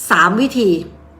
3 วิธี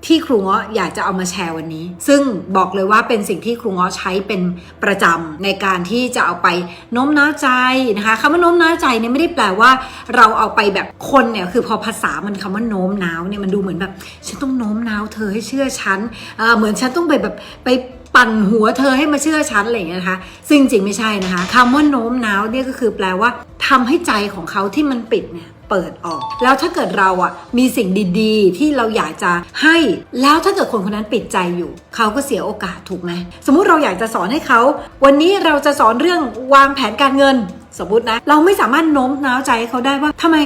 ที่ครูเงาะอยากจะเอามาแชร์วันนี้ ซึ่งบอกเลยว่าเป็นสิ่งที่ครูเงาะใช้เป็นประจำในการที่จะเอาไปโน้มน้าวใจนะคะคำว่าโน้มน้าวใจเนี่ยไม่ได้แปลว่า เราเอาไปแบบคนเนี่ยคือพอภาษามันคำว่าโน้มน้าวเนี่ยมันดูเหมือนแบบฉันต้องโน้มน้าวเธอให้เชื่อฉันเเหมือนฉันต้องไปแบบไป ปั่นหัวเธอให้มาเชื่อฉันอะไรอย่างเงี้ยนะคะ ซึ่งจริงไม่ใช่นะคะคำว่าโน้มน้าวเนี่ยก็คือแปลว่าทำให้ใจของเขาที่มันปิดเนี่ยเปิดออก แล้วถ้าเกิดเราอะมีสิ่งดีๆ ที่เราอยากจะให้ แล้วถ้าเกิดคนคนนั้นปิดใจอยู่ เขาก็เสียโอกาสถูกไหมสมมุติเราอยากจะสอนให้เขา วันนี้เราจะสอนเรื่องวางแผนการเงินสมมตินะเราไม่สามารถโน้มน้าวใจเขาได้ว่าทำไม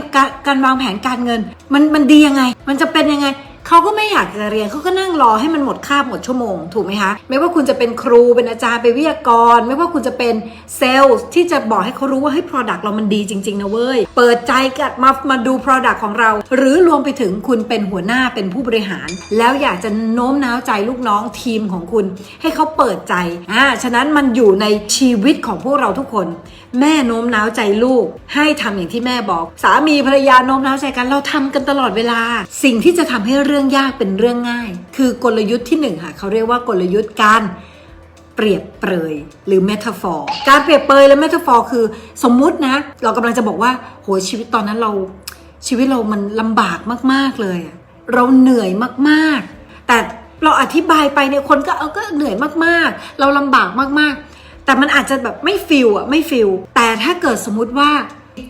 การวางแผนการเงิน มันมันดียังไง มันจะเป็นยังไง เขาก็ไม่อยากจะเรียนเขาก็นั่งรอให้มันหมดคาบหมดชั่วโมงถูกไหมคะไม่ว่าคุณจะเป็นครูเป็นอาจารย์เป็นวิทยากร ไม่ว่าคุณจะเป็นเซลล์ที่จะบอกให้เขารู้ว่าเฮ้ย product เรามันดีจริงๆนะเว้ยเปิดใจกับมามาดู product ของเรา หรือรวมไปถึงคุณเป็นหัวหน้าเป็นผู้บริหาร แล้วอยากจะโน้มน้าวใจลูกน้องทีมของคุณ ให้เขาเปิดใจอ่าฉะนั้นมันอยู่ในชีวิตของพวกเราทุกคน แม่โน้มน้าวใจลูก ให้ทำอย่างที่แม่บอก สามีภรรยาโน้มน้าวใจกันเราทำกันตลอดเวลา สิ่งที่จะทำให้เรื่องื่องยากเป็นเรื่องง่าย คือกลยุทธ์ที่หนึ่งค่ะเขาเรียกว่ากลยุทธ์การเปรียบเปรยหรือเมตาฟอร์การเปรียบเปรยและเมตาฟอร์คือสมมุตินะ เรากำลังจะบอกว่าโหชีวิตตอนนั้นเราชีวิตเรามันลำบากมากๆเลย เราเหนื่อยมากๆ แต่เราอธิบายไปเนี่ยคนก็เอาก็เหนื่อยมากๆ เราลำบากมากๆ แต่มันอาจจะแบบไม่ฟิลอะไม่ฟิลแต่ถ้าเกิดสมมุติว่า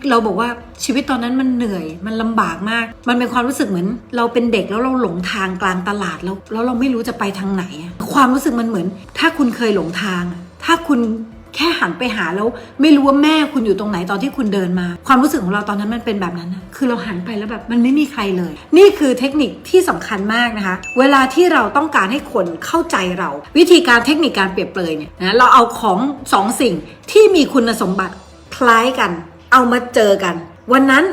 เราบอกว่าชีวิตตอนนั้นมันเหนื่อยมันลำบากมาก มันเป็นความรู้สึกเหมือน เราเป็นเด็กแล้วเราหลงทางกลางตลาดแล้วแล้วเราไม่รู้จะไปทางไหน ความรู้สึกมันเหมือน ถ้าคุณเคยหลงทาง ถ้าคุณแค่หันไปหาแล้วไม่รู้ว่าแม่คุณอยู่ตรงไหนตอนที่คุณเดินมา ความรู้สึกของเราตอนนั้นมันเป็นแบบนั้น คือเราหันไปแล้วแบบมันไม่มีใครเลย นี่คือเทคนิคที่สำคัญมากนะคะ เวลาที่เราต้องการให้คนเข้าใจเรา วิธีการเทคนิคการเปรียบเปรยเนี่ยนะเราเอาของสองสิ่งที่มีคุณสมบัติคล้ายกัน เอามาเจอกัน วันนั้น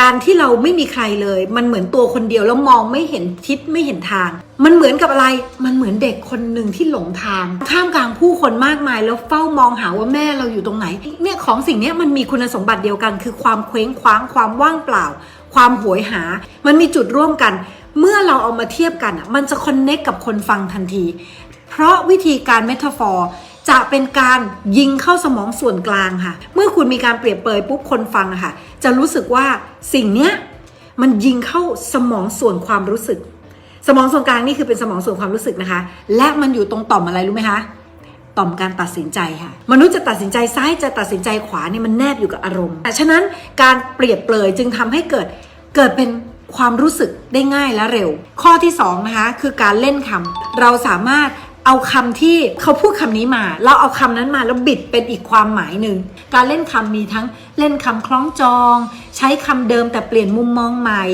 การที่เราไม่มีใครเลย มันเหมือนตัวคนเดียวแล้วมองไม่เห็นทิศไม่เห็นทาง มันเหมือนกับอะไร มันเหมือนเด็กคนหนึ่งที่หลงทางท่ามกลางผู้คนมากมาย แล้วเฝ้ามองหาว่าแม่เราอยู่ตรงไหน เนี่ยของสิ่งนี้มันมีคุณสมบัติเดียวกัน คือความเคว้งคว้างความว่างเปล่า ความโหยหา มันมีจุดร่วมกัน เมื่อเราเอามาเทียบกันอะมันจะคอนเน็กกับคนฟังทันที เพราะวิธีการเมตาฟอร์ จะเป็นการยิงเข้าสมองส่วนกลางค่ะ เมื่อคุณมีการเปรียบเปรยปุ๊บคนฟังค่ะ จะรู้สึกว่าสิ่งเนี้ยมันยิงเข้าสมองส่วนความรู้สึก สมองส่วนกลางนี่คือเป็นสมองส่วนความรู้สึกนะคะ และมันอยู่ตรงต่อมอะไรรู้ไหมคะต่อมการตัดสินใจค่ะ มนุษย์จะตัดสินใจซ้ายจะตัดสินใจขวาเนี่ยมันแนบอยู่กับอารมณ์แต่ฉะนั้นการเปรียบเปรยจึงทำให้เกิดเกิดเป็นความรู้สึกได้ง่ายและเร็ว ข้อที่สองนะคะคือการเล่นคำเราสามารถ เอาคำที่เขาพูดคำนี้มา เราเอาคำนั้นมาแล้วบิดเป็นอีกความหมายหนึ่ง การเล่นคำมีทั้งเล่นคำคล้องจอง ใช้คำเดิมแต่เปลี่ยนมุมมองใหม่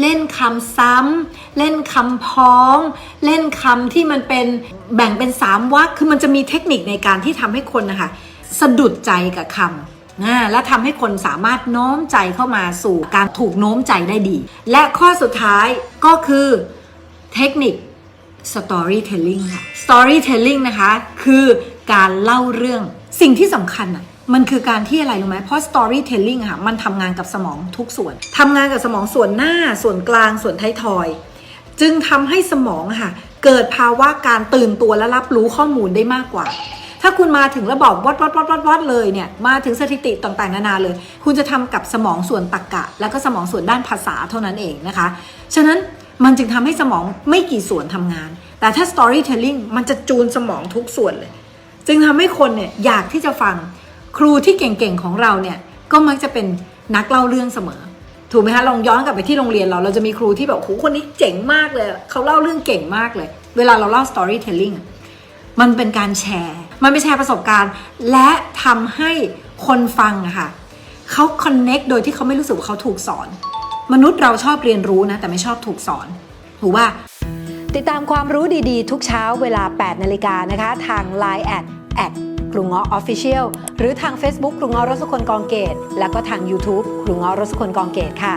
เล่นคำซ้ำเล่นคำพ้อง เล่นคำที่มันเป็นแบ่งเป็นสามวรรคคือมันจะมีเทคนิคในการที่ทำให้คนนะคะสะดุดใจกับคำนะและทำให้คนสามารถโน้มใจเข้ามาสู่การถูกโน้มใจได้ดี และข้อสุดท้ายก็คือเทคนิค storytelling ค่ะ storytelling นะคะ คือการเล่าเรื่องสิ่งที่สำคัญอะมันคือการที่อะไรรู้ไหมเพราะ storytelling อะค่ะ มันทำงานกับสมองทุกส่วนทำงานกับสมองส่วนหน้าส่วนกลางส่วนท้ายทอย จึงทำให้สมองค่ะ เกิดภาวะการตื่นตัวและรับรู้ข้อมูลได้มากกว่า ถ้าคุณมาถึงแล้วบอกวัดวัดวัดวัดวัดเลยเนี่ย มาถึงสถิติต่างๆนานาเลย คุณจะทำกับสมองส่วนตรรกะ แล้วก็สมองส่วนด้านภาษาเท่านั้นเองนะคะ ฉะนั้น มันจึงทำให้สมองไม่กี่ส่วนทำงาน แต่ถ้า storytelling มันจะจูนสมองทุกส่วนเลย จึงทำให้คนเนี่ยอยากที่จะฟังครูที่เก่งๆของเราเนี่ยก็มักจะเป็นนักเล่าเรื่องเสมอ ถูกไหมคะลองย้อนกลับไปที่โรงเรียนเราเราจะมีครูที่แบบโหคนนี้เจ๋งมากเลยเขาเล่าเรื่องเก่งมากเลย เวลาเราเล่า storytelling มันเป็นการแชร์ มันเป็นแชร์ประสบการณ์ และทำให้คนฟังอะค่ะเขา connect โดยที่เขาไม่รู้สึกว่าเขาถูกสอน มนุษย์เราชอบเรียนรู้นะ แต่ไม่ชอบถูกสอน ถูกว่า ติดตามความรู้ดีๆ ทุกเช้าเวลา 8 นาฬิกานะคะ ทาง Line แอดแอดครูเงาะ Official หรือทาง Facebook ครูเงาะรสคนกองเกต แล้วก็ทาง YouTube ครูเงาะรสคนกองเกตค่ะ